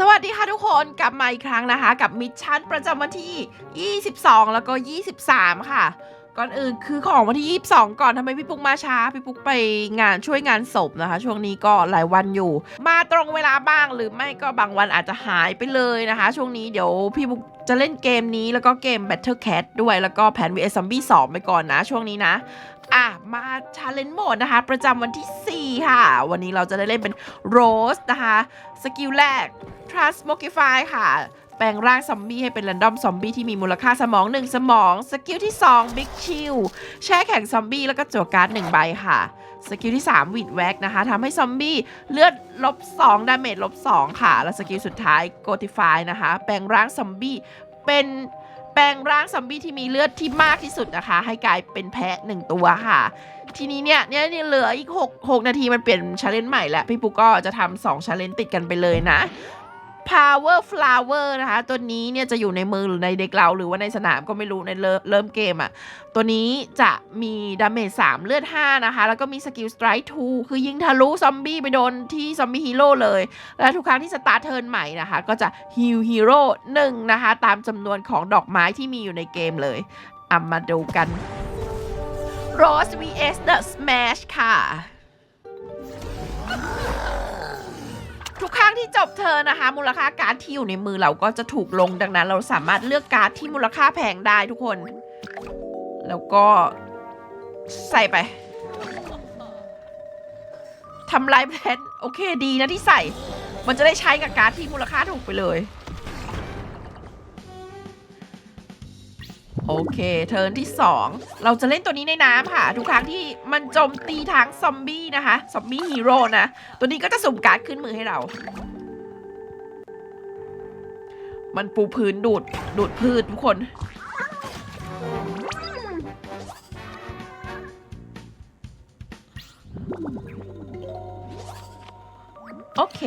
สวัสดีค่ะทุกคนกลับมาอีกครั้งนะคะ กับมิชชั่นประจำวันที่ 22 แล้วก็ 23 ค่ะ ก่อนอื่นคือของวันที่ 22 ก่อนทำไมพี่ปุ๊กมาช้า พี่ปุ๊กไปงานช่วยงานศพนะคะ ช่วงนี้ก็หลายวันอยู่ มาตรงเวลาบ้างหรือไม่ก็บางวันอาจจะหายไปเลยนะคะ ช่วงนี้เดี๋ยวพี่ปุ๊กจะเล่นเกมนี้แล้วก็เกม Battle Cat ด้วยแล้วก็แผน vs Zombie 2 ไปก่อนนะ ช่วงนี้นะ อะ มาชาเลนจ์โหมดนะคะ ประจำวันที่ 4 ค่ะ วันนี้เราจะได้เล่นเป็นโรสนะคะ สกิลแรก Transmogify ค่ะ แปลงร่างซอมบี้ให้เป็น r รนดอมซอมบี้ที่มีมูลค่าสมอง 1 สมอง สกิลที่ 2 Big Chill แช่แข็งซอมบี้แล้วก็จั่วการ์ด1ใบค่ะ สกิลที่ 3 วิดแว็กนะคะทำให้ซอมบี้เลือดลบ2ดาเมจลบ2ค่ะ และสกิลสุดท้าย Gotify นะคะ แปลงร่างซอมบี้เป็นแปลงร่างซอมบี้ที่มีเลือดที่มากที่สุดนะคะ ให้กลายเป็นแพะหนึ่งตัวค่ะ ทีนี้เนี่ยเนี่ยเนี่ยเหลืออีก 6 6 นาทีมันเปลี่ยนชาเลนจ์ใหม่แล้ว พี่ปุ๊กก็จะทำสองชาเลนจ์ติดกันไปเลยนะ Power Flower นะคะ ตัวนี้เนี่ยจะอยู่ในมือหรือในเด็กเรา หรือว่าในสนามก็ไม่รู้ในเริ่มเริ่มเกมอะ่ะ ตัวนี้จะมีดาเมจ3เลือด 5 นะคะ แล้วก็มีสกิลสไตร์2คือยิงทะลุซอมบี้ไปโดนที่ซอมบี้ฮีโร่เลย และทุกครั้งที่สตาร์ทเทิร์นใหม่นะคะ ก็จะฮิลฮีโร่1นะคะ ตามจำนวนของดอกไม้ที่มีอยู่ในเกมเลยอะมาดูกัน Rose vs The Smash ค่ะ ทุกครั้งที่จบเธอนะคะ มูลค่าการ์ดที่อยู่ในมือเราก็จะถูกลงดังนั้น เราสามารถเลือกการ์ดที่มูลค่าแพงได้ทุกคน แล้วก็ใส่ไปทำลายแพทโอเคดีนะที่ใส่ มันจะได้ใช้กับการ์ดที่มูลค่าถูกไปเลย โอเค เทิร์นที่ 2 เราจะเล่นตัวนี้ในน้ำค่ะ ทุกครั้งที่มันโจมตีทางซอมบี้นะคะ ซอมบี้ฮีโร่นะ ตัวนี้ก็จะสุ่มการ์ดขึ้นมือให้เรา มันปูพื้นดูด ดูดพืชทุกคน โอเค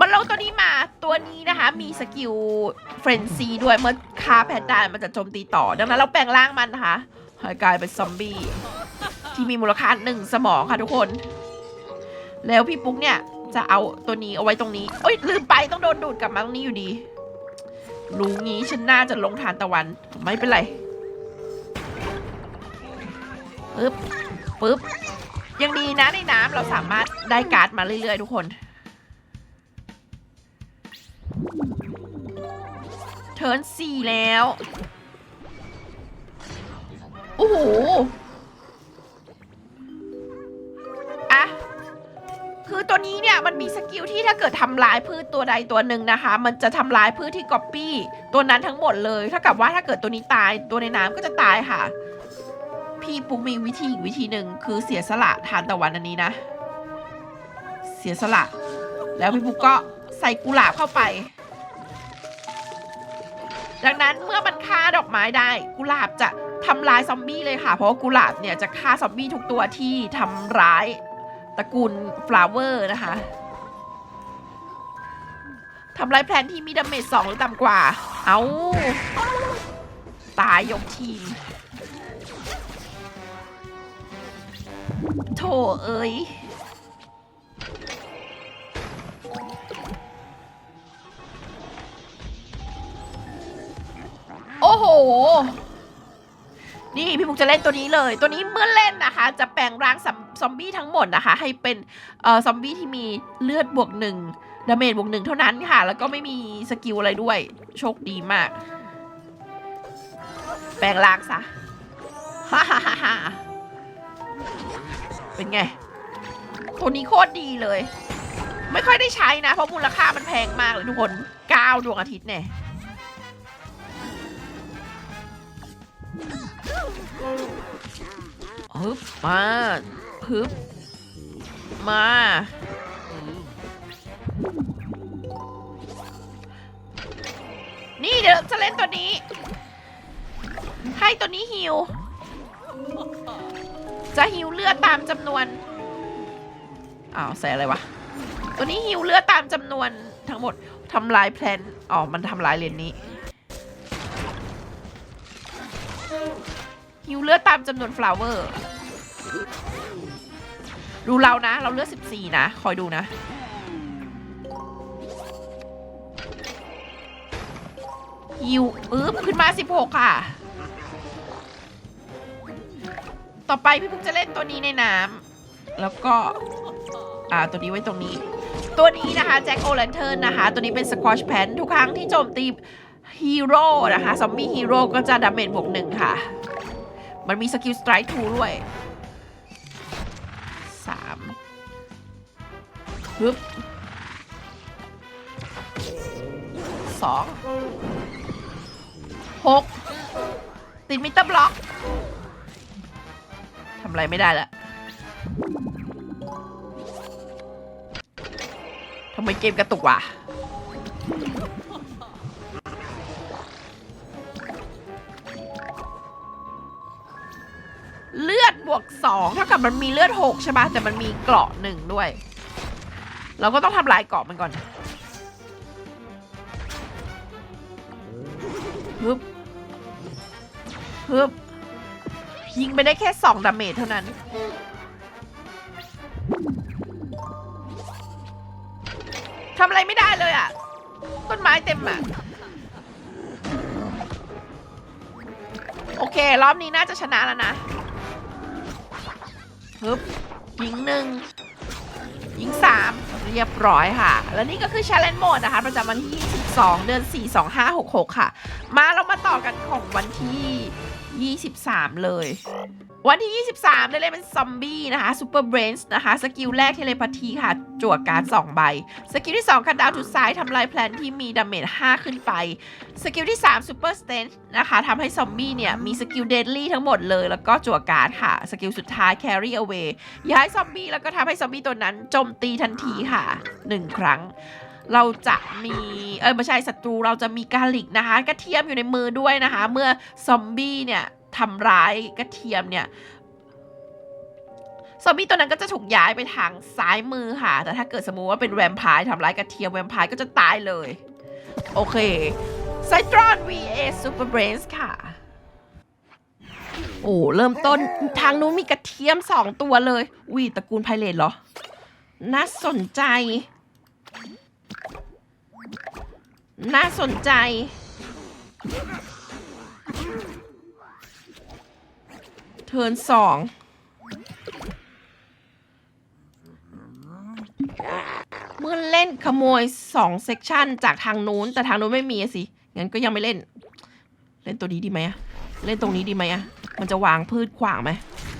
มันลงตัวนี้มาตัวนี้นะคะ มีสกิลเฟรนซีด้วยเมื่อฆ่าแพทได้มันจะโจมตีต่อ ดังนั้นเราแปลงร่างมันนะคะให้กลายเป็นซอมบี้ที่มีมูลค่าหนึ่งสมองค่ะทุกคน แล้วพี่ปุ๊กเนี่ยจะเอาตัวนี้เอาไว้ตรงนี้ เอ้ยลืมไปต้องโดนดูดกลับมาตรงนี้อยู่ดี รู้งี้ฉันน่าจะลงทานตะวัน ไม่เป็นไรปึ๊บปึ๊บยังดีนะในน้ำเราสามารถได้การ์ดมาเรื่อยๆ ทุกคน ทิร์นสี่แล้ว โอ้โหอะคือตัวนี้เนี่ยมันมีสกิลที่ถ้าเกิดทำลายพืชตัวใดตัวหนึ่งนะคะ มันจะทำลายพืชที่ก๊อปปี้ตัวนั้นทั้งหมดเลยเท่ากับว่าถ้าเกิดตัวนี้ตายตัวในน้ำก็จะตายค่ะ พี่ปุ๊กมีวิธีอีกวิธีหนึ่งคือเสียสละทานตะวันอันนี้นะ เสียสละ แล้วพี่ปุ๊กก็ใส่กุหลาบเข้าไป ดังนั้นเมื่อมันฆ่าดอกไม้ได้ กุหลาบจะทำลายซอมบี้เลยค่ะ เพราะว่ากุหลาบเนี่ยจะฆ่าซอมบี้ทุกตัวที่ทำร้ายตระกูลฟลาเวอร์นะคะทำลายแพลนที่มีดาเมจสองหรือต่ำกว่า เอาตายยกทีม โถเอ้ย โอ้โห นี่พี่มุกจะเล่นตัวนี้เลย ตัวนี้เมื่อเล่นนะคะ จะแปลงร่างซอมบี้ทั้งหมดนะคะ ให้เป็นเอ่อซอมบี้ที่มีเลือดบวกหนึ่งดาเมจบวกหนึ่งเท่านั้นค่ะ แล้วก็ไม่มีสกิลอะไรด้วย โชคดีมาก แปลงร่างซะฮ่าฮ่าฮ่าฮ่าเป็นไง ตัวนี้โคตรดีเลย ไม่ค่อยได้ใช้นะ เพราะมูลค่ามันแพงมากเลยทุกคน 9 ดวงอาทิตย์เนี่ย ฮึบมาฮึบมา นี่เดี๋ยวจะเล่นตัวนี้ ให้ตัวนี้ฮิว จะฮิวเลือดตามจำนวน อ้าวใส่อะไรวะ ตัวนี้ฮิวเลือดตามจำนวนทั้งหมดทำลายแพลน อ๋อ มันทำลายเลนนี้ ฮิวเลือดตามจำนวนฟลาวเวอร์ ดูเรานะ เราเลือด 14 นะ คอยดูนะ ฮิวปึ๊บขึ้นมา 16 ค่ะ ต่อไปพี่ปุ๊กจะเล่นตัวนี้ในน้ำแล้วก็ อ่า ตัวนี้ไว้ตรงนี้ ตัวนี้นะคะแจ็คโอแลนเทิร์นนะคะ ตัวนี้เป็นสควอชแพนทุกครั้งที่โจมตีฮีโร่นะคะ ซอมบี้ฮีโร่ก็จะดาเมจบวกหนึ่งค่ะ มันมีสกิลสไตร์ทูด้วยสามฮึบสองหกติดมิเตอร์บล็อกทำอะไรไม่ได้ละทำไมเกมกระตุกวะ เลือดบวกสองเท่ากับมันมีเลือดหกใช่ปะแต่มันมีเกราะหนึ่งด้วย เราก็ต้องทำลายเกราะมันก่อนฮึบฮึบยิงไปได้แค่สองดาเมจเท่านั้น ทำอะไรไม่ได้เลยอะ ต้นไม้เต็มอะ โอเค รอบนี้น่าจะชนะแล้วนะ ฮึบยิงหนึ่งยิงสามเรียบร้อยค่ะ และนี่ก็คือ Challenge Mode นะคะ ประจำวันที่ 22 เดือน 4 2 5 6 6 ค่ะ มาเรามาต่อกันของวันที่ 23 เลย วันที่ 23 ได้เล่นเป็นซอมบี้นะคะ Super Brains นะคะ สกิลแรกเทเลพาทีค่ะ จั่วการ์ด2ใบ สกิลที่ 2คัดดาวจุดซ้ายทำลายแพลนที่มีดาเมจ5ขึ้นไป สกิลที่ 3 Super s t e n นะคะทำให้ซอมบี้เนี่ย มีสกิลเดดลี่ทั้งหมดเลย แล้วก็จั่วการ์ดค่ะ สกิลสุดท้าย Carry Away ย้ายซอมบี้แล้วก็ทำให้ซอมบี้ตัวนั้นโจมตีทันทีค่ะ 1 ครั้งเราจะมี เออไม่ใช่ศัตรูเราจะมีกาลิกนะคะ กระเทียมอยู่ในมือด้วยนะคะ เมื่อซอมบี้เนี่ยทำร้ายกระเทียมเนี่ย ซอมบี้ตัวนั้นก็จะถูกย้ายไปทางซ้ายมือค่ะ แต่ถ้าเกิดสมมติว่าเป็นแวมไพร์ทำร้ายกระเทียมแวมไพร์ก็จะตายเลย โอเคไซตรอน VA Super Brains ค่ะ โอ้ เริ่มต้นทางนู้นมีกระเทียมสองตัวเลย วีตระกูลไพเรตเหรอ น่าสนใจ น่าสนใจเทิร์นสอง เมื่อเล่นขโมยสองเซกชันจากทางนู้นแต่ทางนู้นไม่มีอะสิ งั้นก็ยังไม่เล่น เล่นตัวนี้ดีไหมอะเล่นตรงนี้ดีไหมอะมันจะวางพืชขวางไหม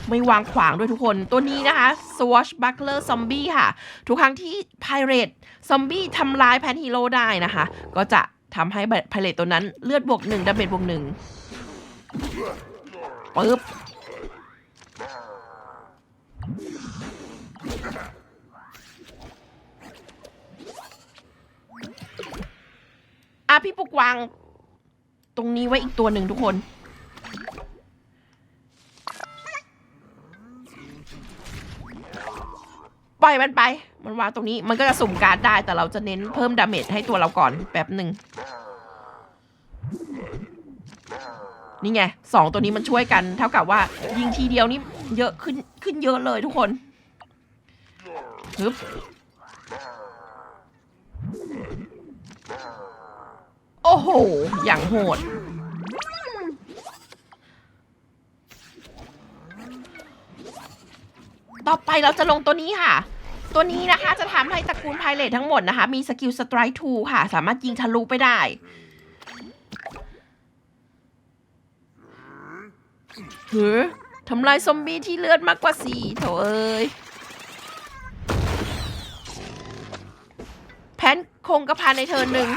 ไม่วางขวางด้วยทุกคน ตัวนี้นะคะ Swashbuckler Zombie ค่ะ ทุกครั้งที่ Pirate Zombie ทำลายแพนฮีโร่ได้นะคะ ก็จะทำให้ Pirate ตัวนั้นเลือดบวกหนึ่งดาเมจบวกหนึ่งปึ๊บ อะพี่ปุกวาง ตรงนี้ไว้อีกตัวหนึ่งทุกคน ปล่อยมันไป มันวางตรงนี้มันก็จะสุ่มการ์ดได้แต่เราจะเน้นเพิ่มดาเมจให้ตัวเราก่อนแป๊บหนึ่งนี่ไงสองตัวนี้มันช่วยกัน เท่ากับว่า ยิงทีเดียวนี่เยอะขึ้นขึ้นเยอะเลยทุกคนฮึบ โอ้โห อย่างโหด ต่อไปเราจะลงตัวนี้ค่ะ ตัวนี้นะคะจะทำให้ตระกูลไพเรตทั้งหมดนะคะ มีสกิลสไตรทูค่ะ สามารถยิงทะลุไปได้ เฮ้ยทำลายซอมบี้ที่เลือดมากกว่าสี่โถเอ้ยแพนคงกระพันในเทิร์นหนึ่ง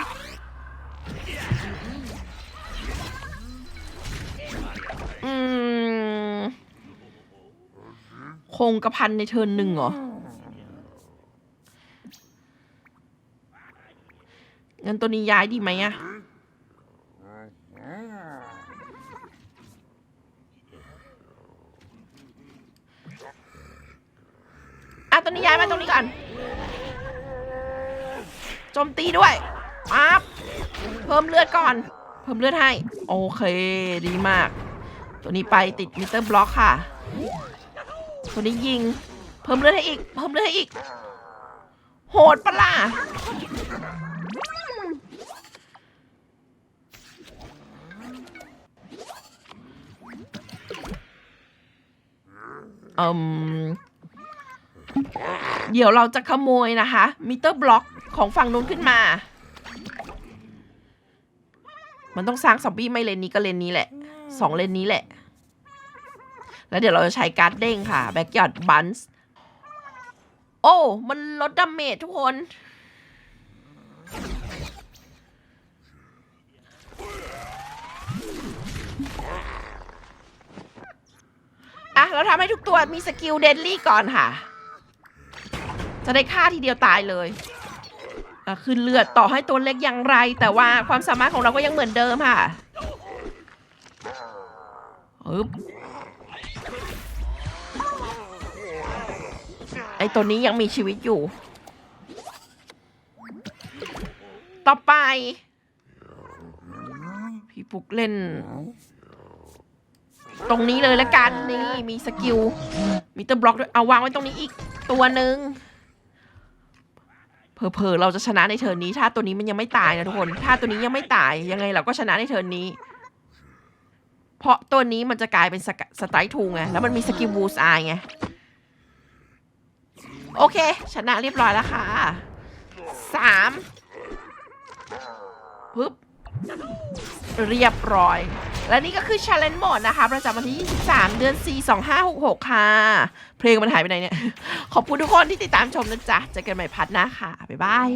คงกระพันในเทิร์นหนึ่งเหรอ งั้นตัวนี้ย้ายดีไหมอะอะตัวนี้ย้ายมาตรงนี้ก่อน โจมตีด้วยปั๊บเพิ่มเลือดก่อน เพิ่มเลือดให้ โอเค ดีมาก ตัวนี้ไปติดมิเตอร์บล็อกค่ะ ตันี้ยิง เพิ่มเลือดให้อีก เพิ่มเลือดให้อีก โหดปะล่ะอืมเดี๋ยวเราจะขโมยนะคะ มิเตอร์บล็อกของฝั่งนู้นขึ้นมา มันต้องสร้างซอมบี้ไม่เลนนี้ก็เลนนี้แหละ สองเลนนี้แหละ แล้วเดี๋ยวเราจะใช้การ์ดเด้งค่ะแบ็กยอดบันส์โอ้ มันลดดาเมจทุกคน อะ เราทำให้ทุกตัวมีสกิลเดนลี่ก่อนค่ะ จะได้ฆ่าทีเดียวตายเลยขึ้นเลือดต่อให้ตัวเล็กอย่างไร แต่ว่าความสามารถของเราก็ยังเหมือนเดิมค่ะอึ๊บ ไอตัวนี้ยังมีชีวิตอยู่ ต่อไป พี่ปุกเล่น ตรงนี้เลยละกันนี่มีสกิลมิเตอร์บล็อกด้วยเอาวางไว้ตรงนี้อีกตัวหนึ่งเพอเพอๆเราจะชนะในเทิร์นนี้ ถ้าตัวนี้มันยังไม่ตายนะทุกคน ถ้าตัวนี้ยังไม่ตายยังไงเราก็ชนะในเทิร์นนี้ เพราะตัวนี้มันจะกลายเป็นสไตล์ทูไงแล้วมันมีสกิลบูสไอไง โอเค ชนะเรียบร้อยแล้วค่ะสามปึ๊บเรียบร้อย และนี่ก็คือ Challenge Mode นะคะ ประจำวันที่ 23 เดือน 4 2566 ค่ะ เพลงมันหายไปไหนเนี่ย ขอบคุณทุกคนที่ติดตามชมนะจ๊ะเจอกันใหม่พัดหน้าค่ะ บ๊ายบาย